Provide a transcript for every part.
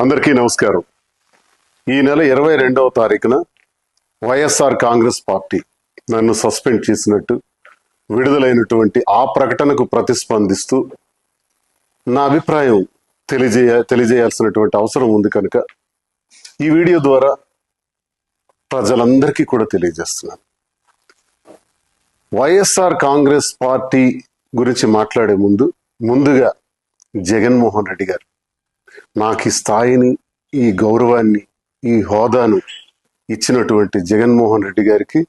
అందరికీ నమస్కారం. ఈ నెల ఇరవై రెండవ తారీఖున Y S R Congress party నన్ను సస్పెండ్ చేసినట్టు విడుదలైనటువంటి ఆ ప్రకటనకు ప్రతిస్పందిస్తూ నా అభిప్రాయం తెలియజేయ తెలియజేయాల్సినటువంటి అవసరం ఉంది కనుక ఈ వీడియో ద్వారా ప్రజలందరికీ కూడా తెలియజేస్తున్నాను. వైఎస్ఆర్ కాంగ్రెస్ పార్టీ గురించి మాట్లాడే ముందు ముందుగా జగన్మోహన్ రెడ్డి గారు నాకు ఈ స్థాయిని ఈ గౌరవాన్ని ఈ హోదాను ఇచ్చినటువంటి జగన్మోహన్ రెడ్డి గారికి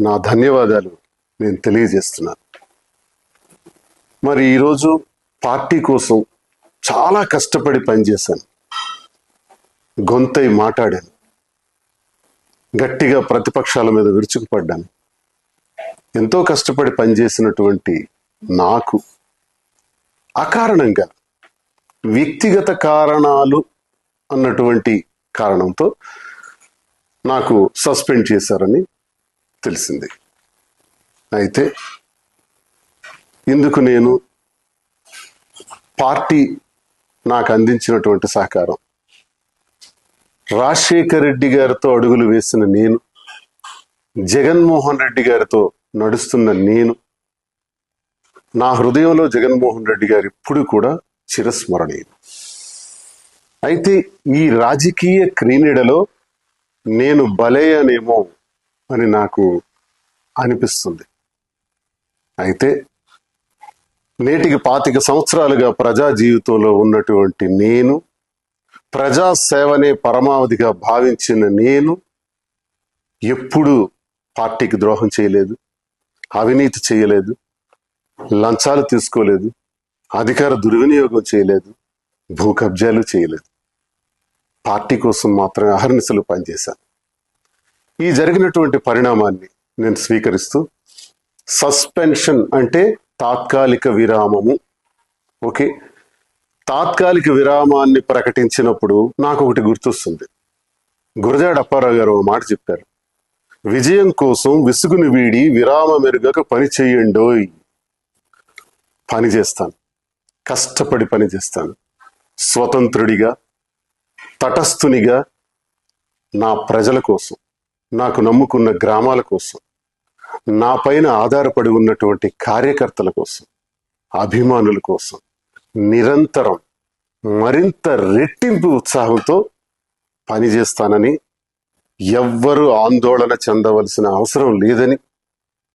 నా ధన్యవాదాలు నేను తెలియజేస్తున్నాను. మరి ఈరోజు పార్టీ కోసం చాలా కష్టపడి పనిచేశాను. గొంతై మాట్లాడాను. గట్టిగా ప్రతిపక్షాల మీద విరుచుకుపడ్డాను. ఎంతో కష్టపడి పనిచేసినటువంటి నాకు అకారణంగా వ్యక్తిగత కారణాలు అన్నటువంటి కారణంతో నాకు సస్పెండ్ చేశారని తెలిసింది. అయితే ఇందుకు నేను పార్టీ నాకు అందించినటువంటి సహకారం రాజశేఖర్ రెడ్డి గారితో అడుగులు వేసిన నేను జగన్మోహన్ రెడ్డి గారితో నడుస్తున్న నేను నా హృదయంలో జగన్మోహన్ రెడ్డి గారు ఇప్పుడు కూడా చిరస్మరణీయులు అయితే ఈ రాజకీయ క్రీనిడలో నేను బలేయనేమో అని నాకు అనిపిస్తుంది. అయితే నేటికి పాతిక సంవత్సరాలుగా ప్రజా జీవితంలో ఉన్నటువంటి నేను ప్రజా సేవనే పరమావధిగా భావించిన నేను ఎప్పుడు పార్టీకి ద్రోహం చేయలేదు అవినీతి చేయలేదు లంచాలు తీసుకోలేదు అధికార దుర్వినియోగం చేయలేదు భూ కబ్జాలు చేయలేదు. పార్టీ కోసం మాత్రమే అహర్నిశలు పనిచేశాను ఈ జరిగినటువంటి పరిణామాన్ని నేను స్వీకరిస్తూ సస్పెన్షన్ అంటే తాత్కాలిక విరామము. ఓకే? తాత్కాలిక విరామాన్ని ప్రకటించినప్పుడు నాకు ఒకటి గుర్తొస్తుంది. గురజాడ అప్పారావు గారు ఒక మాట చెప్పారు. విజయం కోసం విసుగుని వీడి విరామ మెరుగక పని చేయండోయ్. పని చేస్తాను. కష్టపడి పనిచేస్తాను. స్వతంత్రుడిగా తటస్థునిగా నా ప్రజల కోసం నాకు నమ్ముకున్న గ్రామాల కోసం నా పైన ఆధారపడి ఉన్నటువంటి కార్యకర్తల కోసం అభిమానుల కోసం నిరంతరం మరింత రెట్టింపు ఉత్సాహంతో పనిచేస్తానని ఎవ్వరూ ఆందోళన చెందవలసిన అవసరం లేదని